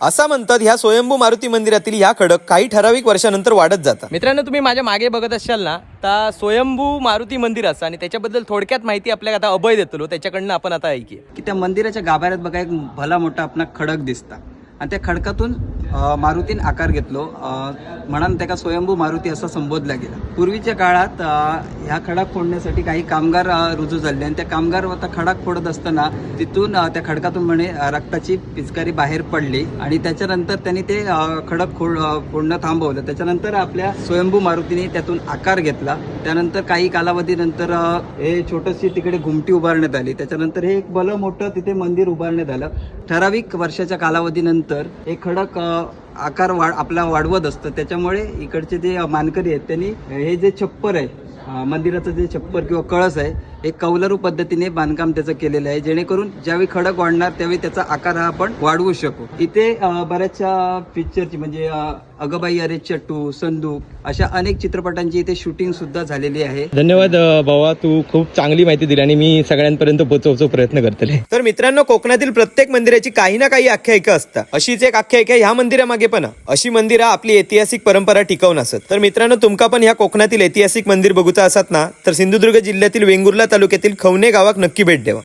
असा म्हणतात ह्या स्वयंभू मारुती मंदिरातील ह्या खडक काही ठराविक वर्षानंतर वाढत जातात. मित्रांनो तुम्ही माझ्या मागे बघत असाल ना तर स्वयंभू मारुती मंदिर असं आणि त्याच्याबद्दल थोडक्यात माहिती आपल्याला आता अभय देतलो त्याच्याकडनं आपण आता ऐकी की त्या मंदिराच्या गाभाऱ्यात बघा एक भला मोठा आपला खडक दिसता. आणि त्या खडकातून मारुतीन आकार घेतलो. म्हणून त्याका स्वयंभू मारुती असं संबोधला गेला. पूर्वीच्या काळात ह्या खडक फोडण्यासाठी काही कामगार रुजू झाले आणि त्या कामगार आता खडक फोडत असताना तिथून त्या खडकातून म्हणे रक्ताची पिचकारी बाहेर पडली आणि त्याच्यानंतर त्यांनी ते खडक फोड फोडणं थांबवलं. त्याच्यानंतर आपल्या स्वयंभू मारुतीने त्यातून आकार घेतला. त्यानंतर काही कालावधीनंतर हे छोटीशी तिकडे घुमटी उभारण्यात आली. त्याच्यानंतर हे एक भलं मोठं तिथे मंदिर उभारण्यात आलं. ठराविक वर्षाच्या कालावधीनंतर हे खडक आकार वाढ आपला वाढवत असतं. त्याच्यामुळे इकडचे जे मानकरी आहेत त्यांनी हे जे छप्पर आहे मंदिराचं जे छप्पर किंवा कळस आहे हे कौलारू पद्धतीने बांधकाम त्याचं केलेलं आहे. जेणेकरून ज्यावेळी खडक वाढणार त्यावेळी त्याचा आकार हा आपण वाढवू शकू. इथे बऱ्याचशा पिक्चरची म्हणजे अगबाई अरे चट्टू संदूक अशा अनेक चित्रपटांची इथे शूटिंग सुद्धा झालेली आहे. धन्यवाद भावा तू खूप चांगली माहिती दिली आणि मी सगळ्यांपर्यंत पोहोचवचा प्रयत्न करतले. तर मित्रांनो कोकणातील प्रत्येक मंदिराची काही ना काही आख्यायिका असतात. अशीच एक आख्यायिका ह्या मंदिरामागे पण. अशी मंदिरं आपली ऐतिहासिक परंपरा टिकवून असत. तर मित्रांनो तुमका पण ह्या कोकणातील ऐतिहासिक मंदिर बघूचा असत ना? तर सिंधुदुर्ग जिल्ह्यातील वेंगुर्ला तालुक्यातील खवणे गावात नक्की भेट द्यावा.